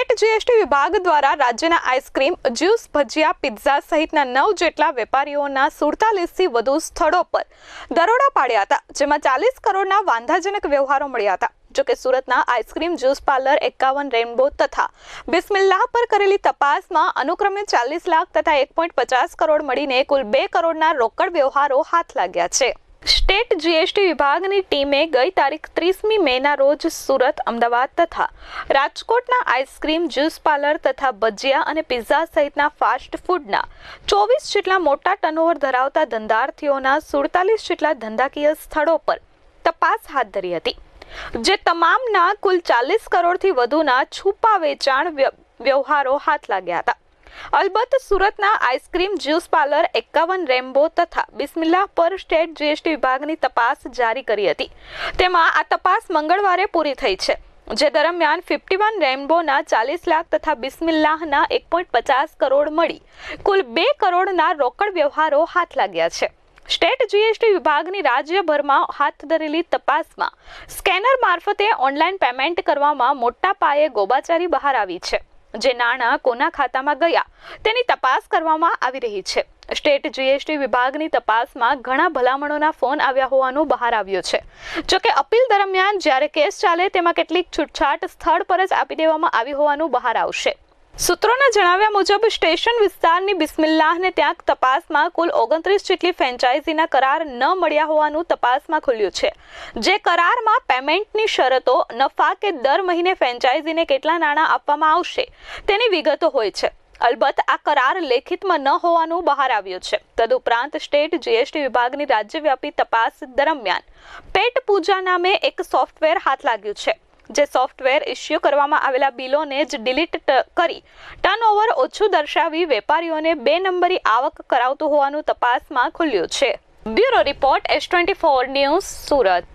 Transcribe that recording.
State GST વિભાગ દ્વારા રાજ્યના આઈસ્ક્રીમ જ્યુસ ભજીયા પિઝા સહિતના નવ જેટલા વેપારીઓના સુડતાલીસથી વધુ સ્થળો પર દરોડા પાડ્યા હતા, જેમાં ચાલીસ કરોડના વાંધાજનક વ્યવહારો મળ્યા હતા. જોકે સુરતના આઈસ્ક્રીમ જ્યુસ પાર્લર એકાવન રેનબો તથા બિસ્મિલ્લાહ પર કરેલી તપાસમાં અનુક્રમે ચાલીસ લાખ તથા એક પોઈન્ટ પચાસ કરોડ મળીને કુલ બે કરોડના રોકડ વ્યવહારો હાથ લાગ્યા છે. સ્ટેટ જીએસટી વિભાગની ટીમે ગઈ તારીખ ત્રીસમી મેના રોજ સુરત, અમદાવાદ તથા રાજકોટના આઈસ્ક્રીમ જ્યુસ પાર્લર તથા ભજીયા અને પિઝા સહિતના ફાસ્ટ ફૂડના ચોવીસ જેટલા મોટા ટર્નઓવર ધરાવતા ધંધાર્થીઓના સુડતાલીસ જેટલા ધંધાકીય સ્થળો પર તપાસ હાથ ધરી હતી, જે તમામના કુલ ચાલીસ કરોડથી વધુના છુપા વેચાણ વ્યવહારો હાથ લાગ્યા હતા. અલબત્ત સુરતના આઈસ્ક્રીમ જ્યુસ પાર્લર એકાવન રેમ્બો તથા બિસ્મિલ્લા પર સ્ટેટ જીએસટી વિભાગની તપાસ જારી કરી હતી. તેમાં આ તપાસ મંગળવારે પૂરી થઈ છે, જે દરમિયાન ફિફ્ટી વન રેમ્બોના ચાલીસ લાખ તથા બિસ્મિલ્લાહના એક પોઈન્ટ પચાસ કરોડ મળી. કુલ બે કરોડના રોકડ વ્યવહારો હાથ લાગ્યા છે. સ્ટેટ જીએસટી વિભાગની રાજ્યભરમાં હાથ ધરેલી તપાસમાં સ્કેનર મારફતે ઓનલાઈન પેમેન્ટ કરવામાં મોટા પાયે ગોબાચારી બહાર આવી છે. જે નાણાં કોના ખાતામાં ગયા, તેની તપાસ કરવામાં આવી રહી છે. સ્ટેટ જીએસટી વિભાગની તપાસમાં ઘણા ભલામણોના ફોન આવ્યા હોવાનું બહાર આવ્યું છે. જોકે અપીલ દરમિયાન જ્યારે કેસ ચાલે, તેમાં કેટલીક છૂટછાટ સ્થળ પર જ આપી દેવામાં આવી હોવાનું બહાર આવશે. સૂત્રોના જણાવ્યા મુજબ, સ્ટેશન વિસ્તારની બિસ્મિલ્લાહને ત્યાં તપાસમાં કુલ ઓગણત્રીસ જેટલી ફ્રેન્ચાઇઝીના કરાર ન મળ્યા હોવાનું તપાસમાં ખુલ્યું છે. જે કરારમાં પેમેન્ટની શરતો, નફા કે દર મહિને ફ્રેન્ચાઇઝીને કેટલા નાણાં આપવામાં આવશે, તેની વિગતો હોય છે. અલબત્ત, આ કરાર લેખિતમાં ન હોવાનું બહાર આવ્યું છે. તદુપરાંત, સ્ટેટ જીએસટી વિભાગની રાજ્યવ્યાપી તપાસ દરમિયાન, પેટ પૂજા નામે એક સોફ્ટવેર હાથ લાગ્યું છે. જે સોફ્ટવેર ઇસ્યુ કરવામાં આવેલા બિલોને જ ડિલીટ કરી ટર્નઓવર ઓછું દર્શાવી વેપારીઓને બે નંબરી આવક કરાવતું હોવાનું તપાસમાં ખુલ્યું છે. Bureau report S twenty four news Surat.